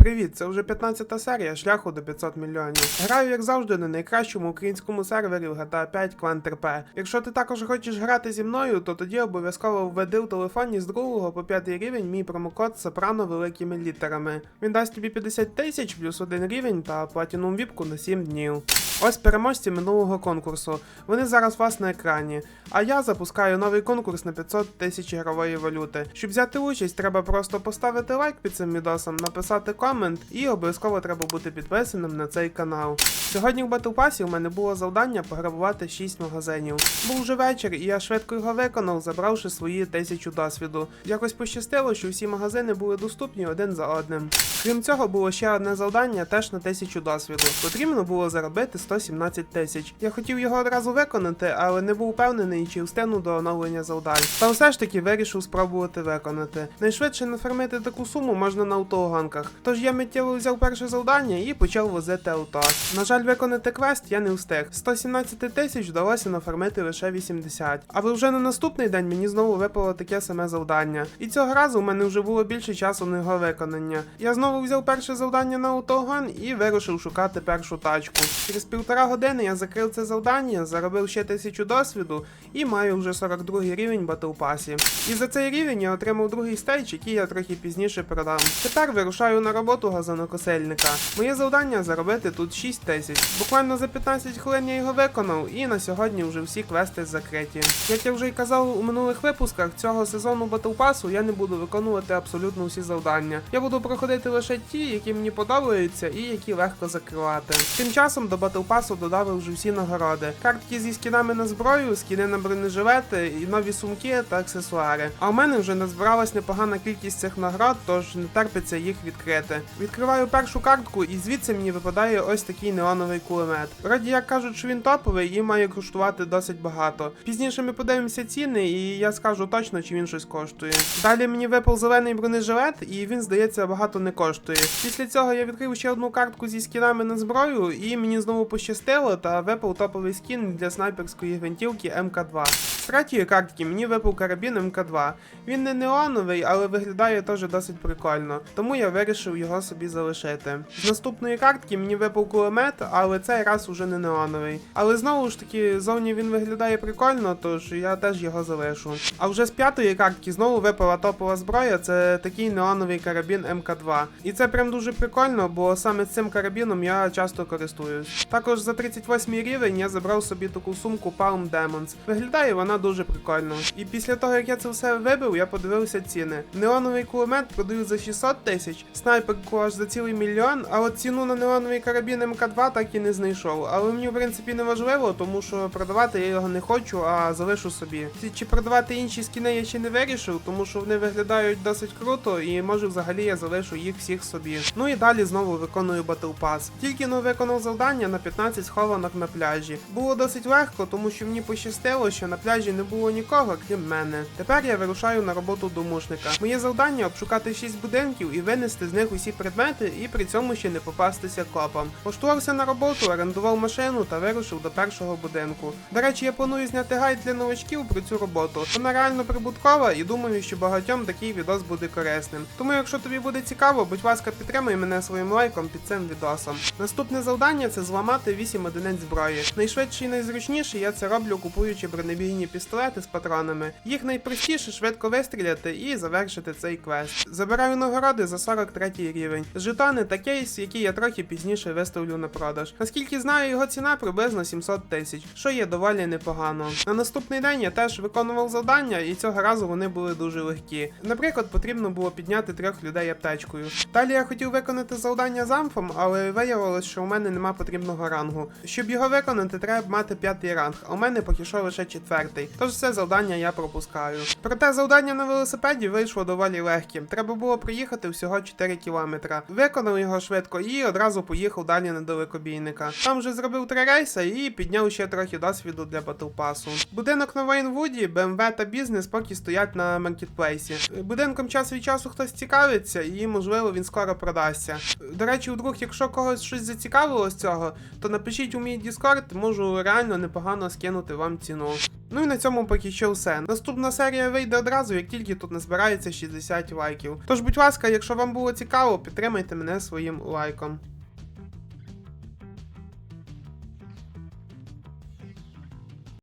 Привіт, це вже 15-та серія шляху до 500 мільйонів. Граю, як завжди, на найкращому українському сервері в GTA 5 Clan TRP. Якщо ти також хочеш грати зі мною, то тоді обов'язково введи в телефоні з 2 по 5 рівень мій промокод Сопрано великими літерами. Він дасть тобі 50 тисяч плюс один рівень та платінум віпку на 7 днів. Ось переможці минулого конкурсу. Вони зараз у вас на екрані. А я запускаю новий конкурс на 500 тисяч ігрової валюти. Щоб взяти участь, треба просто поставити лайк під цим відосом, написати комент і обов'язково треба бути підписаним на цей канал. Сьогодні в Battle Pass у мене було завдання пограбувати 6 магазинів. Був вже вечір, і я швидко його виконав, забравши свої тисячу досвіду. Якось пощастило, що всі магазини були доступні один за одним. Крім цього, було ще одне завдання теж на тисячу досвіду. Потрібно було заробити 117 тисяч. Я хотів його одразу виконати, але не був впевнений, чи встигну до оновлення завдань. Та все ж таки вирішив спробувати виконати. Найшвидше нафармити таку суму можна на автоганках. Тож я миттєво взяв перше завдання і почав возити авто. На жаль, виконати квест я не встиг. 117 тисяч вдалося нафармити лише 80. Але вже на наступний день мені знову випало таке саме завдання. І цього разу у мене вже було більше часу на його виконання. Я знову взяв перше завдання на автогон і вирушив шукати першу тачку. Через півтора години я закрив це завдання, заробив ще тисячу досвіду і маю вже 42 рівень Pass. І за цей рівень я отримав другий стейдж, який я трохи пізніше продам. Тепер вирушаю на роботу газонокосельника. Моє завдання заробити тут 6 тисяч. Буквально за 15 хвилин я його виконав, і на сьогодні вже всі квести закриті. Як я вже й казав у минулих випусках, цього сезону Pass я не буду виконувати абсолютно всі завдання. Я буду проходити лише ті, які мені подобаються і які легко закривати. Тим часом до Battle додали вже всі нагороди. Картки зі скінами на зброю, скіни на бронежилети, і нові сумки та аксесуари. А у мене вже назбиралась непогана кількість цих нагород, тож не терпиться їх відкрити. Відкриваю першу картку, і звідси мені випадає ось такий неоновий кулемет. Вроді як кажуть, що він топовий і має коштувати досить багато. Пізніше ми подивимося ціни, і я скажу точно, чи він щось коштує. Далі мені випав зелений бронежилет, і він, здається, багато не коштує. Після цього я відкрив ще одну картку зі скінами на зброю, і мені знову пощастило, та випав топовий скін для снайперської гвинтівки МК2. З третьої картки мені випав карабін МК2. Він не неоновий, але виглядає теж досить прикольно, тому я вирішив його собі залишити. З наступної картки мені випав кулемет, але цей раз уже не неоновий. Але знову ж таки, зовні він виглядає прикольно, тож я теж його залишу. А вже з п'ятої картки знову випала топова зброя, це такий неоновий карабін МК2. І це прям дуже прикольно, бо саме цим карабіном я часто користуюсь. Також за 38 рівень я забрав собі таку сумку Palm Demons. Виглядає вона дуже прикольно. І після того, як я це все вибив, я подивився ціни. Неоновий кулемет продають за 600 тисяч, снайперку аж за цілий мільйон, а от ціну на неоновий карабін МК2 так і не знайшов. Але мені в принципі не важливо, тому що продавати я його не хочу, а залишу собі. Чи продавати інші скіни я ще не вирішив, тому що вони виглядають досить круто, і може взагалі я залишу їх всіх собі. Ну і далі знову виконую Battle Pass. Тільки но виконав завдання на 15 схованок на пляжі. Було досить легко, тому що мені пощастило, що на пляжі не було нікого, крім мене. Тепер я вирушаю на роботу домушника. Моє завдання обшукати 6 будинків і винести з них усі предмети, і при цьому ще не попастися копам. Поштувався на роботу, орендував машину та вирушив до першого будинку. До речі, я планую зняти гайд для новачків про цю роботу. Вона реально прибуткова і думаю, що багатьом такий відос буде корисним. Тому, якщо тобі буде цікаво, будь ласка, підтримай мене своїм лайком під цим відосом. Наступне завдання це зламати 8 одиниць зброї. Найшвидше і найзручніше я це роблю, купуючи бронебійні пістолети з патронами. Їх найпростіше швидко вистріляти і завершити цей квест. Забираю нагороди за 43 рівень. Жетони та кейс, які я трохи пізніше виставлю на продаж. Наскільки знаю, його ціна приблизно 700 тисяч, що є доволі непогано. На наступний день я теж виконував завдання, і цього разу вони були дуже легкі. Наприклад, потрібно було підняти трьох людей аптечкою. Далі я хотів виконати завдання з амфом, але виявилось, що у мене нема потрібного рангу. Щоб його виконати, треба мати п'ятий ранг, а у мене поки що лише четвертий. Тож це завдання я пропускаю. Проте завдання на велосипеді вийшло доволі легким. Треба було проїхати всього 4 кілометра. Виконав його швидко і одразу поїхав далі на далекобійника. Там вже зробив три рейси і підняв ще трохи досвіду для батлпасу. Будинок на Вейнвуді, BMW та бізнес поки стоять на маркетплейсі. Будинком час від часу хтось цікавиться, і можливо він скоро продасться. До речі, вдруг, якщо когось щось зацікавило з цього, то напишіть у мій Discord, можу реально непогано скинути вам ціну. Ну і на цьому поки що все. Наступна серія вийде одразу, як тільки тут назбирається 60 лайків. Тож, будь ласка, якщо вам було цікаво, підтримайте мене своїм лайком.